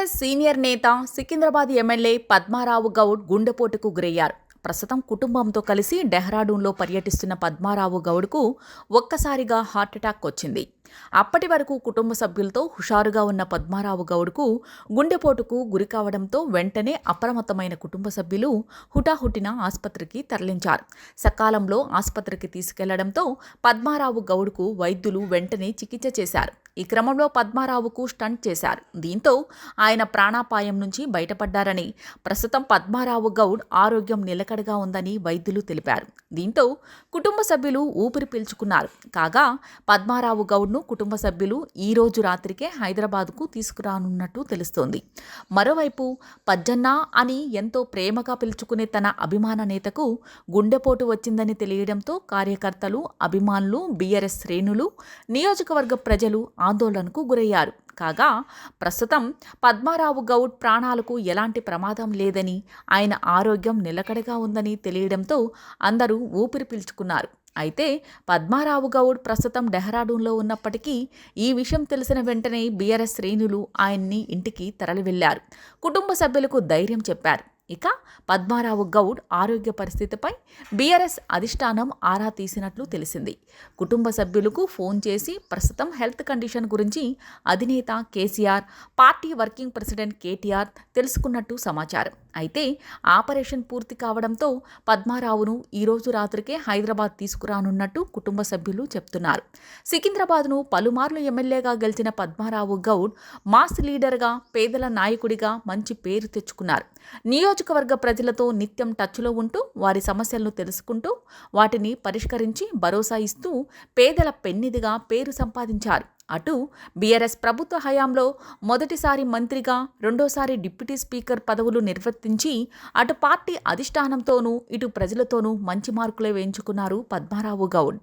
BRS senior నేత Secunderabad MLA Padma Rao Goud గుండెపోటుకు గురయ్యారు ప్రస్తుతం కుటుంబంతో కలిసి డెహ్రాడూన్లో పర్యటిస్తున్న పద్మారావు గౌడ్కు ఒక్కసారిగా హార్ట్అటాక్ వచ్చింది. అప్పటి వరకు కుటుంబ సభ్యులతో హుషారుగా ఉన్న పద్మారావు గౌడ్కు గుండెపోటుకు గురి కావడంతో వెంటనే అప్రమత్తమైన కుటుంబ సభ్యులు హుటాహుటిన ఆసుపత్రికి తరలించారు. సకాలంలో ఆసుపత్రికి తీసుకెళ్ళడంతో పద్మారావు గౌడ్కు వైద్యులు వెంటనే చికిత్స చేశారు. ఈ క్రమంలో పద్మారావుకు స్టంట్ చేశారు. దీంతో ఆయన ప్రాణాపాయం నుంచి బయటపడ్డారని ప్రస్తుతం పద్మారావు గౌడ్ ఆరోగ్యం నిలకడగా ఉందని వైద్యులు తెలిపారు. దీంతో కుటుంబ సభ్యులు ఊపిరి పీల్చుకున్నారు. కాగా పద్మారావు గౌడ్ను కుటుంబ సభ్యులు ఈ రోజు రాత్రికే హైదరాబాద్కు తీసుకురానున్నట్టు తెలుస్తోంది. మరోవైపు పజ్జన్న అని ఎంతో ప్రేమగా పిలుచుకునే తన అభిమాన నేతకు గుండెపోటు వచ్చిందని తెలియడంతో కార్యకర్తలు అభిమానులు బీఆర్ఎస్ శ్రేణులు నియోజకవర్గ ప్రజలు ఆందోళనకు గురయ్యారు. కాగా ప్రస్తుతం పద్మారావు గౌడ్ ప్రాణాలకు ఎలాంటి ప్రమాదం లేదని ఆయన ఆరోగ్యం నిలకడగా ఉందని తెలియడంతో అందరూ ఊపిరి పీల్చుకున్నారు. అయితే పద్మారావు గౌడ్ ప్రస్తుతం డెహ్రాడూన్లో ఉన్నప్పటికీ ఈ విషయం తెలిసిన వెంటనే బీఆర్ఎస్ శ్రేణులు ఆయన్ని ఇంటికి తరలి వెళ్ళారు కుటుంబ సభ్యులకు ధైర్యం చెప్పారు. ఇక పద్మారావు గౌడ్ ఆరోగ్య పరిస్థితిపై బీఆర్ఎస్ అధిష్టానం ఆరా తీసినట్లు తెలిసింది. కుటుంబ సభ్యులకు ఫోన్ చేసి ప్రస్తుతం హెల్త్ కండిషన్ గురించి అధినేత KCR party working president KTR తెలుసుకున్నట్టు సమాచారం. అయితే ఆపరేషన్ పూర్తి కావడంతో పద్మారావును ఈరోజు రాత్రికే హైదరాబాద్ తీసుకురానున్నట్టు కుటుంబ సభ్యులు చెప్తున్నారు. సికింద్రాబాద్ను పలుమార్లు ఎమ్మెల్యేగా గెలిచిన పద్మారావు గౌడ్ మాస్ లీడర్గా పేదల నాయకుడిగా మంచి పేరు తెచ్చుకున్నారు. నియోజక నియోజకవర్గ ప్రజలతో నిత్యం టచ్లో ఉంటూ వారి సమస్యలను తెలుసుకుంటూ వాటిని పరిష్కరించి భరోసా ఇస్తూ పేదల పెన్నిదిగా పేరు సంపాదించారు. అటు బీఆర్ఎస్ ప్రభుత్వ హయాంలో మొదటిసారి మంత్రిగా రెండోసారి డిప్యూటీ స్పీకర్ పదవులు నిర్వర్తించి అటు పార్టీ అధిష్టానంతోనూ ఇటు ప్రజలతోనూ మంచి మార్కులే వేయించుకున్నారు పద్మారావు గౌడ్.